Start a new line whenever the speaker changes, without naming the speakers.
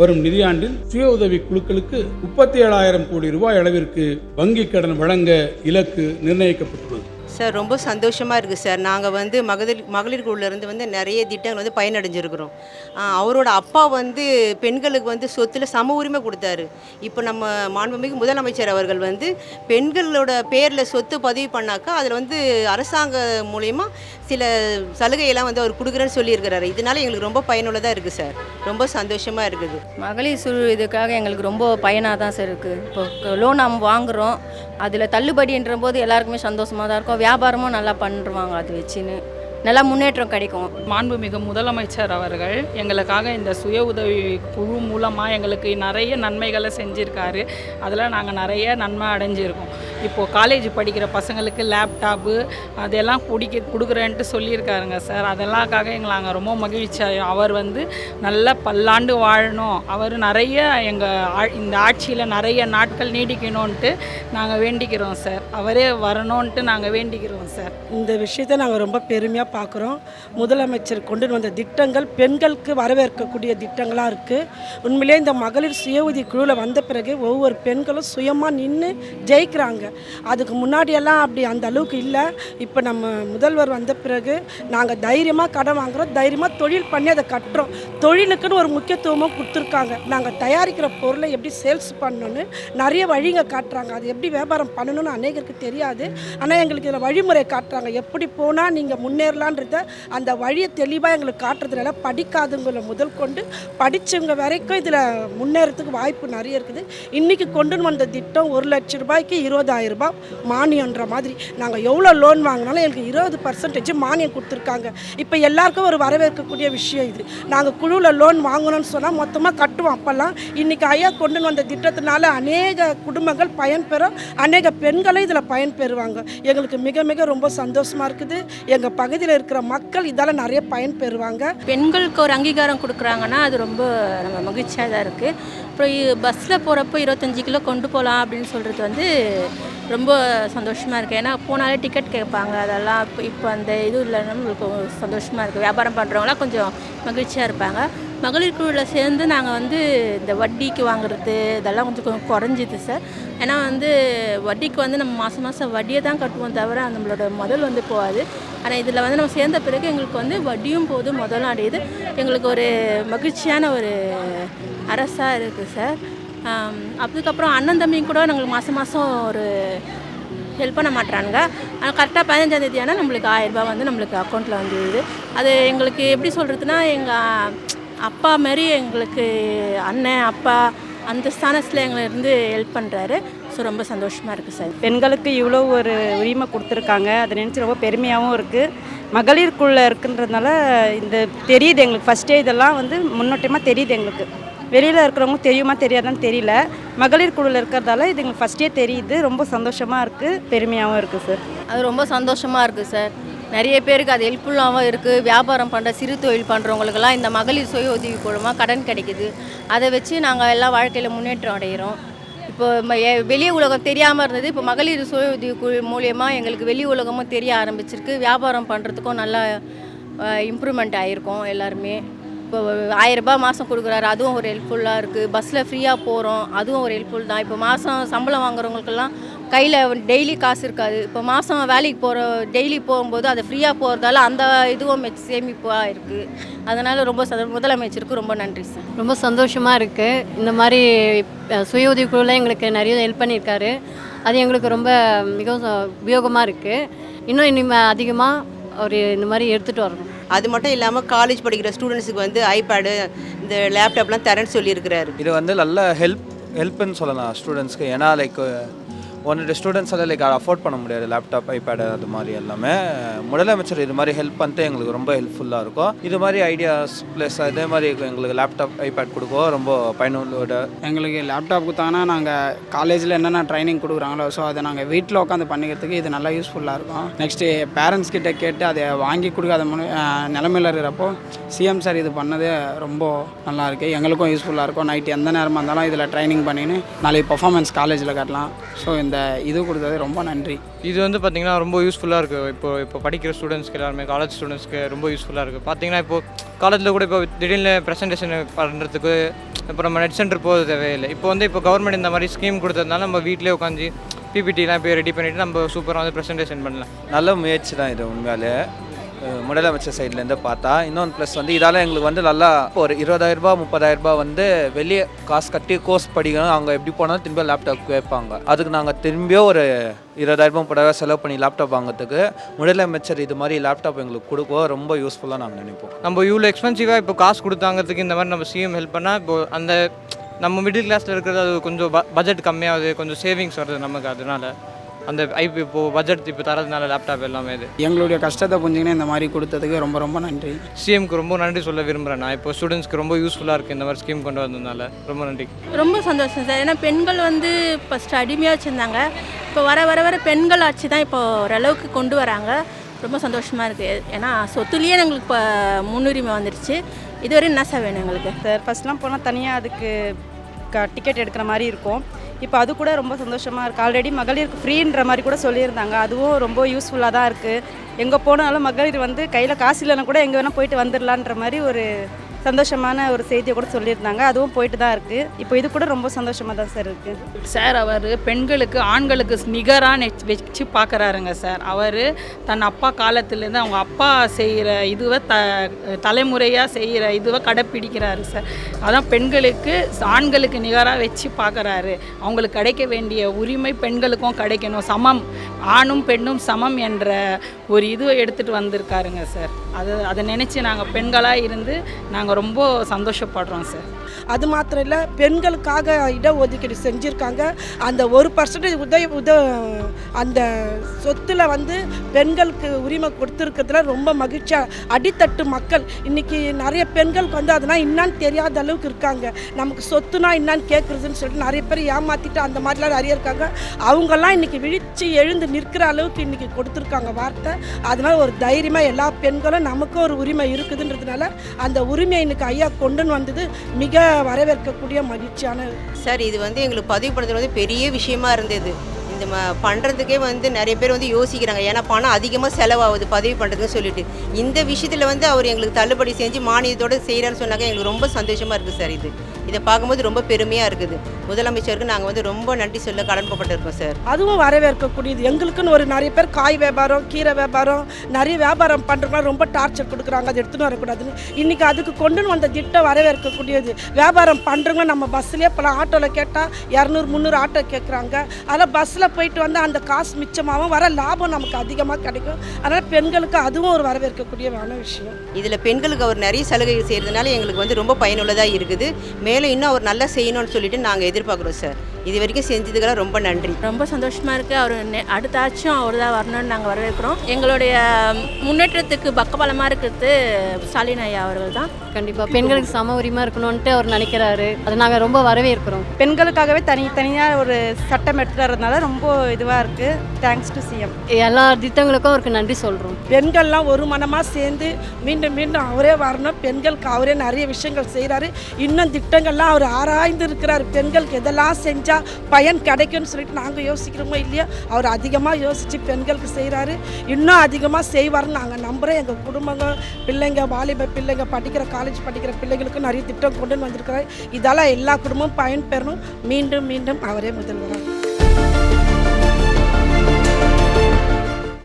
வரும் நிதியாண்டில் சுய உதவி குழுக்களுக்கு முப்பத்தி ஏழாயிரம் கோடி ரூபாய் அளவிற்கு வங்கிக் கடன் வழங்க இலக்கு நிர்ணயிக்கப்பட்டுள்ளது.
சார் ரொம்ப சந்தோஷமாக இருக்குது சார். நாங்கள் வந்து மகளிர் மகளிர் குழுலேருந்து வந்து நிறைய திட்டங்கள் வந்து பயனடைஞ்சிருக்கிறோம். அவரோட அப்பா வந்து பெண்களுக்கு வந்து சொத்தில் சம உரிமை கொடுத்தாரு. இப்போ நம்ம மாண்புமிகு முதலமைச்சர் அவர்கள் வந்து பெண்களோட பேரில் சொத்து பதிவு பண்ணாக்கா அதில் வந்து அரசாங்க மூலயமா சில சலுகையெல்லாம் வந்து அவர் கொடுக்குறேன்னு சொல்லியிருக்கிறாரு. இதனால எங்களுக்கு ரொம்ப பயனுள்ளதாக இருக்குது சார். ரொம்ப சந்தோஷமாக இருக்குது.
மகளிர் சுழு இதுக்காக எங்களுக்கு ரொம்ப பயனாக தான் சார் இருக்குது இப்போ லோன் நம்ம வாங்குகிறோம் அதில் தள்ளுபடின்ற போது எல்லாருக்குமே சந்தோஷமாக தான் இருக்கும். வியாபாரமும் நல்லா பண்ணுவாங்க அது வச்சுன்னு. நல்லா முன்னேற்றம் கிடைக்கும்.
மாண்புமிகு முதலமைச்சர் அவர்கள் எங்களுக்காக இந்த சுய உதவி குழு மூலமாக எங்களுக்கு நிறைய நன்மைகளை செஞ்சுருக்காரு. அதில் நாங்கள் நிறைய நன்மை அடைஞ்சிருக்கோம். இப்போது காலேஜ் படிக்கிற பசங்களுக்கு லேப்டாப்பு அதெல்லாம் குடிக்க கொடுக்குறேன்ட்டு சொல்லியிருக்காருங்க சார் அதெல்லாம்க்காக எங்களை நாங்கள் ரொம்ப மகிழ்ச்சி அவர் வந்து நல்ல பல்லாண்டு வாழணும். அவர் நிறைய எங்கள் இந்த ஆட்சியில் நிறைய நாட்கள் நீடிக்கணும்ன்ட்டு நாங்கள் வேண்டிக்கிறோம் சார் அவரே வரணும்ன்ட்டு நாங்கள் வேண்டிக்கிறோம் சார்
இந்த விஷயத்தை நாங்கள் ரொம்ப பெருமையாக பார்க்குறோம் முதலமைச்சர் கொண்டு வந்த திட்டங்கள் பெண்களுக்கு வரவேற்கக்கூடிய திட்டங்களாக இருக்குது உண்மையிலே இந்த மகளிர் சுய உதவி குழுவில் வந்த பிறகு ஒவ்வொரு பெண்களும் சுயமாக நின்று ஜெயிக்கிறாங்க. அதுக்கு முன்னாடியெல்லாம் அப்படி அந்த அளவுக்கு இல்லை. இப்போ நம்ம முதல்வர் வந்த பிறகு நாங்கள் தைரியமாக கடன் வாங்குகிறோம் தைரியமாக தொழில் பண்ணி அதை கட்டுறோம். தொழிலுக்குன்னு ஒரு முக்கியத்துவமும் கொடுத்துருக்காங்க. நாங்கள் தயாரிக்கிற பொருளை எப்படி சேல்ஸ் பண்ணணும்னு நிறைய வழிங்க காட்டுறாங்க. அது எப்படி வியாபாரம் பண்ணணும்னு அநேகருக்கு தெரியாது. ஆனால் எங்களுக்கு இதில் வழிமுறை காட்டுறாங்க. எப்படி போனால் நீங்கள் முன்னேறலான்றத அந்த வழியை தெளிவாக எங்களுக்கு காட்டுறதுனால படிக்காதவங்களை முதல் கொண்டு படித்தவங்க வரைக்கும் இதில் முன்னேறதுக்கு வாய்ப்பு நிறைய இருக்குது. இன்றைக்கி கொண்டு வந்த திட்டம் ஒரு லட்ச ரூபாய்க்கு இருபது இருபதாயிரரூபா மானியன்ற மாதிரி. நாங்கள் எவ்வளோ லோன் வாங்கினாலும் எங்களுக்கு இருபது பர்சன்டேஜ் மானியம் கொடுத்துருக்காங்க. இப்போ எல்லாருக்கும் ஒரு வரவேற்கக்கூடிய விஷயம் இது. நாங்கள் குழுவில் லோன் வாங்கணும்னு சொன்னால் மொத்தமாக கட்டுவோம். அப்போல்லாம் இன்றைக்கி ஐயா கொண்டு வந்த திட்டத்தினால அநேக குடும்பங்கள் பயன்பெறும் அநேக பெண்களும் இதில் பயன்பெறுவாங்க எங்களுக்கு மிக மிக ரொம்ப சந்தோஷமாக இருக்குது. எங்கள் பகுதியில் இருக்கிற மக்கள் இதால் நிறைய பயன்பெறுவாங்க
பெண்களுக்கு ஒரு அங்கீகாரம் கொடுக்குறாங்கன்னா அது ரொம்ப நம்ம மகிழ்ச்சியாக தான் இருக்குது அப்புறம் பஸ்ஸில் போகிறப்போ இருபத்தஞ்சி கிலோ கொண்டு போகலாம் அப்படின்னு சொல்கிறது வந்து ரொம்ப சந்தோஷமாக இருக்குது ஏன்னா போனாலே டிக்கெட் கேட்பாங்க. அதெல்லாம் இப்போ இப்போ அந்த இது இல்லைன்னா நம்மளுக்கு சந்தோஷமாக இருக்குது வியாபாரம் பண்ணுறவங்களாம் கொஞ்சம் மகிழ்ச்சியாக இருப்பாங்க. மகளிர் குழுவில் சேர்ந்து நாங்கள் வந்து இந்த வட்டிக்கு வாங்குறது இதெல்லாம் கொஞ்சம் கொஞ்சம் குறைஞ்சிது சார். ஏன்னா வந்து வட்டிக்கு வந்து நம்ம மாதம் மாதம் வட்டியை தான் கட்டுவோம் தவிர நம்மளோட முதல் வந்து போகாது. ஆனால் இதில் வந்து நம்ம சேர்ந்த பிறகு எங்களுக்கு வந்து வட்டியும் போது முதலும் அடையுது எங்களுக்கு ஒரு மகிழ்ச்சியான ஒரு அரசாக இருக்குது சார். அதுக்கப்புறம் அண்ணன் தம்பியும் கூட நாங்களுக்கு மாதம் மாதம் ஒரு ஹெல்ப் பண்ண மாட்டானுங்க ஆனால் கரெக்டாக பதினஞ்சாந்தேதி ஆனால் நம்மளுக்கு ஆயிரம் ரூபாய் வந்து நம்மளுக்கு அக்கௌண்ட்டில் வந்துடுது அது எங்களுக்கு எப்படி சொல்கிறதுனா எங்கள் அப்பா மாரி எங்களுக்கு அண்ணன் அப்பா அந்த ஸ்தானத்தில் எங்களை இருந்து ஹெல்ப் பண்ணுறாரு ஸோ ரொம்ப சந்தோஷமாக இருக்குது சார்.
பெண்களுக்கு இவ்வளோ ஒரு உரிமை கொடுத்துருக்காங்க. அதை நினச்சி ரொம்ப பெருமையாகவும் இருக்குது மகளிருக்குள்ளே இருக்குன்றதுனால இந்த தெரியுது எங்களுக்கு. ஃபஸ்ட்டே இதெல்லாம் வந்து முன்னோட்டமாக தெரியுது எங்களுக்கு. வெளியில் இருக்கிறவங்க தெரியுமா தெரியாதான்னு தெரியல. மகளிர் குழுவில் இருக்கிறதால இது எங்களுக்கு ஃபஸ்ட்டே தெரியுது. ரொம்ப சந்தோஷமாக இருக்குது பெருமையாகவும் இருக்குது சார்
அது ரொம்ப சந்தோஷமாக இருக்குது சார் நிறைய பேருக்கு அது ஹெல்ப்ஃபுல்லாகவும் இருக்குது வியாபாரம் பண்ணுற சிறு தொழில் பண்ணுறவங்களுக்கெல்லாம் இந்த மகளிர் சுய உதவி குழுமாக கடன் கிடைக்குது. அதை வச்சு நாங்கள் எல்லாம் வாழ்க்கையில் முன்னேற்றம் அடைகிறோம் இப்போ வெளி உலகம் தெரியாமல் இருந்தது. இப்போ மகளிர் சுய உதவி குழு மூலியமாக எங்களுக்கு வெளி உலகமும் தெரிய ஆரம்பிச்சிருக்கு. வியாபாரம் பண்ணுறதுக்கும் நல்லா இம்ப்ரூவ்மெண்ட் ஆகிருக்கோம் எல்லாருமே. இப்போ ஆயிரரூபா மாதம் கொடுக்குறாரு. அதுவும் ஒரு ஹெல்ப்ஃபுல்லாக இருக்குது பஸ்ஸில் ஃப்ரீயாக போகிறோம் அதுவும் ஒரு ஹெல்ப்ஃபுல் தான். இப்போ மாதம் சம்பளம் வாங்குறவங்களுக்கெல்லாம் கையில் டெய்லி காசு இருக்காது. இப்போ மாதம் வேலைக்கு போகிற டெய்லி போகும்போது அது ஃப்ரீயாக போகிறதால அந்த இதுவும் மெச் சேமிப்பாக இருக்குது அதனால் ரொம்ப சத முதலமைச்சருக்கு ரொம்ப நன்றி சார்
ரொம்ப சந்தோஷமாக இருக்குது இந்த மாதிரி சுய உதவிக்குழுல எங்களுக்கு நிறைய ஹெல்ப் பண்ணியிருக்காரு. அது எங்களுக்கு ரொம்ப மிகவும் உபயோகமாக இருக்குது இன்னும் இனிமே அதிகமாக அவர் இந்த மாதிரி எடுத்துகிட்டு வரணும்.
அது மட்டும் இல்லாமல் காலேஜ் படிக்கிற ஸ்டூடெண்ட்ஸுக்கு வந்து ஐபேடு இந்த லேப்டாப்லாம் தரேன்னு சொல்லியிருக்கிறாரு.
இது வந்து நல்ல ஹெல்ப் ஹெல்ப்னு சொல்லலாம் ஸ்டூடெண்ட்ஸ்க்கு ஏன்னா லைக் ஒன் ரெண்டு ஸ்டூடெண்ட்ஸால் லைக் அஃபோர்ட் பண்ண முடியாது. லேப்டாப் ஐபேடு அது மாதிரி எல்லாமே. முதலமைச்சர் இது மாதிரி ஹெல்ப் பண்ணிட்டு எங்களுக்கு ரொம்ப ஹெல்ப்ஃபுல்லாக இருக்கும். இது மாதிரி ஐடியாஸ் ப்ளஸ் அதே மாதிரி எங்களுக்கு லேப்டாப் ஐபேட் கொடுக்கோ ரொம்ப பயனுள்ள
எங்களுக்கு லேப்டாப் கொடுத்தாங்கன்னா நாங்கள் காலேஜில் என்னென்ன ட்ரைனிங் கொடுக்குறாங்களோ ஸோ அதை நாங்கள் வீட்டில் உட்காந்து பண்ணிக்கிறதுக்கு இது நல்லா யூஸ்ஃபுல்லாக இருக்கும். நெக்ஸ்ட்டு பேரண்ட்ஸ் கிட்ட கேட்டு அதை வாங்கி கொடுக்காத முன்னு நிலமையில் இருக்கிறப்போ சிஎம் சார் இது பண்ணது ரொம்ப நல்லாயிருக்கு எங்களுக்கும் யூஸ்ஃபுல்லாக இருக்கும். நைட் எந்த நேரமாக இருந்தாலும் இதில் ட்ரைனிங் பண்ணின்னு நாளைக்கு பர்ஃபார்மன்ஸ் காலேஜில் காட்டலாம். ஸோ இந்த அந்த இது கொடுத்தது ரொம்ப நன்றி.
இது வந்து பார்த்திங்கன்னா ரொம்ப யூஸ்ஃபுல்லாக இருக்குது இப்போ இப்போ படிக்கிற ஸ்டூடெண்ட்ஸ்க்கு எல்லாருமே காலேஜ் ஸ்டூடெண்ட்ஸ்க்கு ரொம்ப யூஸ்ஃபுல்லாக இருக்குது பார்த்தீங்கன்னா இப்போ காலேஜில் கூட இப்போ திடீர்னு ப்ரெசன்டேஷன் பண்ணுறதுக்கு இப்போ நம்ம நெட் சென்டர் போக தேவையில்லை. இப்போ வந்து இப்போ கவர்மெண்ட் இந்த மாதிரி ஸ்கீம் கொடுத்ததுனால நம்ம வீட்டிலே உட்காந்து பிபிடிலாம் இப்போ ரெடி பண்ணிவிட்டு நம்ம சூப்பராக வந்து ப்ரெசன்டேஷன் பண்ணலாம்.
நல்ல முயற்சி தான் இது உண்மையாலே. முதலமைச்சர் சைட்லேருந்து பார்த்தா இன்னொன்று ப்ளஸ் வந்து இதால் எங்களுக்கு வந்து நல்லா ஒரு இருபதாயிரரூபா முப்பதாயிரரூபா வந்து வெளியே காசு கட்டி கோர்ஸ் படிக்கணும். அவங்க எப்படி போனாலும் திரும்ப லேப்டாப் கேட்பாங்க. அதுக்கு நாங்கள் திரும்பியும் ஒரு இருபதாயிரரூபா முப்பதாயிரரூபா செலவு பண்ணி லேப்டாப் வாங்குறதுக்கு முதலமைச்சர் இது மாதிரி லேப்டாப் எங்களுக்கு கொடுக்க ரொம்ப யூஸ்ஃபுல்லாக நாங்கள் நினைப்போம்.
நம்ம இவ்வளோ எக்ஸ்பென்சிவாக இப்போ காசு கொடுத்தாங்கிறதுக்கு இந்த மாதிரி நம்ம சிஎம் ஹெல்ப் பண்ணால் இப்போ அந்த நம்ம மிடில் கிளாஸில் இருக்கிறது அது கொஞ்சம் பட்ஜெட் கம்மியாகுது கொஞ்சம் சேவிங்ஸ் வருது நமக்கு அதனால. அந்த ஐபி இப்போது பட்ஜெட் இப்போ தரதுனால லேப்டாப் எல்லாமே இது.
எங்களுடைய கஷ்டத்தை புரிஞ்சுக்கின்னு இந்த மாதிரி கொடுத்ததுக்கு ரொம்ப ரொம்ப நன்றி.
சிஎம்க்கு ரொம்ப நன்றி சொல்ல விரும்புகிறேன் நான். இப்போ ஸ்டூடெண்ட்ஸ்க்கு ரொம்ப யூஸ்ஃபுல்லாக இருக்குது இந்த மாதிரி ஸ்கீம் கொண்டு வந்ததுனால. ரொம்ப நன்றி.
ரொம்ப சந்தோஷம் சார். ஏன்னா பெண்கள் வந்து ஃபஸ்ட்டு அடிமையாக வச்சுருந்தாங்க. இப்போ வர வர வர பெண்கள் ஆட்சி தான் இப்போ ஓரளவுக்கு கொண்டு வராங்க. ரொம்ப சந்தோஷமாக இருக்குது ஏன்னா சொத்துலேயே எங்களுக்கு இப்போ முன்னுரிமை வந்துருச்சு. இதுவரை என்ன சார் வேணும் எங்களுக்கு?
சார் ஃபஸ்ட்லாம் போனால் தனியாக அதுக்கு க டிக்கெட் எடுக்கிற மாதிரி இருக்கும். இப்போ அது கூட ரொம்ப சந்தோஷமாக இருக்குது ஆல்ரெடி மகளிருக்கு ஃப்ரீன்ற மாதிரி கூட சொல்லியிருந்தாங்க. அதுவும் ரொம்ப யூஸ்ஃபுல்லாக தான் இருக்குது எங்கே போனாலும் மகளிர் வந்து கையில் காசு இல்லைன்னா கூட எங்கே வேணால் போயிட்டு வந்துடலான்ற மாதிரி ஒரு சந்தோஷமான ஒரு செய்தியை கூட சொல்லியிருந்தாங்க. அதுவும் போயிட்டு தான் இருக்குது இப்போ இது கூட ரொம்ப சந்தோஷமாக தான் சார் இருக்குது
சார் அவர் பெண்களுக்கு ஆண்களுக்கு நிகராக வச்சு பார்க்குறாருங்க சார். அவர் தன் அப்பா காலத்துலேருந்து அவங்க அப்பா செய்கிற இதுவை த தலைமுறையாக செய்கிற இதுவை கடைப்பிடிக்கிறாரு சார். அதான் பெண்களுக்கு ஆண்களுக்கு நிகராக வச்சு பார்க்குறாரு அவங்களுக்கு கிடைக்க வேண்டிய உரிமை பெண்களுக்கும் கிடைக்கணும். சமம் ஆணும் பெண்ணும் சமம் என்ற ஒரு இதுவை எடுத்துகிட்டு வந்திருக்காருங்க சார். அது அதை நினச்சி நாங்கள் பெண்களாக இருந்து நாங்கள் ரொம்ப சந்தோஷப்படுறோம் சார்.
அது மாத்திரம் இல்லை பெண்களுக்காக இடஒதுக்கீடு செஞ்சுருக்காங்க. அந்த ஒரு பர்சன்டேஜ் உதவி உத அந்த சொத்தில் வந்து பெண்களுக்கு உரிமை கொடுத்துருக்கிறதுல ரொம்ப மகிழ்ச்சியாக அடித்தட்டு மக்கள். இன்றைக்கி நிறைய பெண்களுக்கு வந்து அதெல்லாம் என்னான்னு தெரியாத அளவுக்கு இருக்காங்க. நமக்கு சொத்துனா என்னான்னு கேட்குறதுன்னு சொல்லிட்டு நிறைய பேர் ஏமாற்றிட்டு அந்த மாதிரிலாம் நிறைய இருக்காங்க. அவங்கெல்லாம் இன்றைக்கி விழிச்சு எழுந்து நிற்கிற அளவுக்கு இன்றைக்கி கொடுத்துருக்காங்க வார்த்தை. அதனால் ஒரு தைரியமாக எல்லா பெண்களும் நமக்கும் ஒரு உரிமை இருக்குதுன்றதுனால அந்த உரிமையை இன்னைக்கு ஐயா கொண்டுன்னு வந்தது மிக வரவேற்கக்கூடிய மகிழ்ச்சியான
சார் இது வந்து எங்களுக்கு பதிவு பண்ணுறது வந்து பெரிய விஷயமா இருந்தது. இந்த ம பண்ணுறதுக்கே வந்து நிறைய பேர் வந்து யோசிக்கிறாங்க. ஏன்னா பணம் அதிகமாக செலவாகுது பதிவு பண்ணுறதுன்னு சொல்லிட்டு. இந்த விஷயத்தில் வந்து அவர் எங்களுக்கு தள்ளுபடி செஞ்சு மானியத்தோடு செய்கிறான்னு சொன்னாக்க எங்களுக்கு ரொம்ப சந்தோஷமாக இருக்குது சார் இது. இதை பார்க்கும்போது ரொம்ப பெருமையாக இருக்குது. முதலமைச்சருக்கு நாங்கள் வந்து ரொம்ப நன்றி சொல்ல கடன்பட்டிருக்கோம் சார்.
அதுவும் வரவேற்கக்கூடியது. எங்களுக்குன்னு ஒரு நிறைய பேர் காய் வியாபாரம் கீரை வியாபாரம் நிறைய வியாபாரம் பண்ணுறவங்களாம் ரொம்ப டார்ச்சர் கொடுக்குறாங்க. அதை எடுத்துன்னு வரக்கூடாதுன்னு. இன்றைக்கி அதுக்கு கொண்டுன்னு வந்த திட்டம் வரவேற்கக்கூடியது. வியாபாரம் பண்ணுறவங்க நம்ம பஸ்ஸிலே பல ஆட்டோவில் கேட்டால் இரநூறு முந்நூறு ஆட்டோ கேட்குறாங்க அதில் பஸ்ஸில் போயிட்டு வந்து அந்த காசு மிச்சமாகவும் வர லாபம் நமக்கு அதிகமாக கிடைக்கும். அதனால் பெண்களுக்கு அதுவும் ஒரு வரவேற்கக்கூடியமான விஷயம்.
இதில் பெண்களுக்கு அவர் நிறைய சலுகை செய்கிறதுனால எங்களுக்கு வந்து ரொம்ப பயனுள்ளதாக இருக்குது. மேலே இன்னும் அவர் நல்லா செய்யணும்னு சொல்லிட்டு நாங்கள் எதிர்பார்க்குறோம் சார். இது வரைக்கும் செஞ்சதுக்கெல்லாம் ரொம்ப நன்றி.
ரொம்ப சந்தோஷமாக இருக்குது அவர் நெ- அடுத்த ஆட்சியும் அவர் தான் வரணும்னு நாங்கள் வரவேற்கிறோம். எங்களுடைய முன்னேற்றத்துக்கு பக்கபலமாக இருக்கிறது ஸ்டாலின் ஐயா அவர்கள் தான்.
கண்டிப்பாக பெண்களுக்கு சம உரிமை இருக்கணும்ன்ட்டு அவர் நினைக்கிறாரு. அதை நாங்கள் ரொம்ப வரவேற்கிறோம்.
பெண்களுக்காகவே தனி தனியாக ஒரு சட்டம் எடுத்துட்டு வரதுனால ரொம்ப இதுவாக இருக்குது தேங்க்ஸ் டு சிஎம்
எல்லா திட்டங்களுக்கும் அவருக்கு நன்றி சொல்கிறோம்
பெண்கள்லாம் ஒரு மனமாக சேர்ந்து மீண்டும் மீண்டும் அவரே வரணும். பெண்களுக்கு அவரே நிறைய விஷயங்கள் செய்கிறாரு இன்னும் திட்டங்கள்லாம் அவர் ஆராய்ந்து இருக்கிறார். பெண்களுக்கு எதெல்லாம் செஞ்சால் பயன் கிடைக்கும்னு சொல்லிட்டு நாங்கள் யோசிக்கிறோமோ இல்லையோ? அவர் அதிகமாக யோசித்து பெண்களுக்கு செய்கிறாரு இன்னும் அதிகமாக செய்வார்னு நாங்கள் நம்புகிறோம் எங்கள் குடும்பங்கள் பிள்ளைங்க வாலிப பிள்ளைங்க படிக்கிற காலேஜ் படிக்கிற பிள்ளைங்களுக்கும் நிறைய திட்டம் கொண்டு வந்திருக்கிறார். இதால் எல்லா குடும்பமும் பயன்பெறணும் மீண்டும் மீண்டும் அவரே முதல்வராக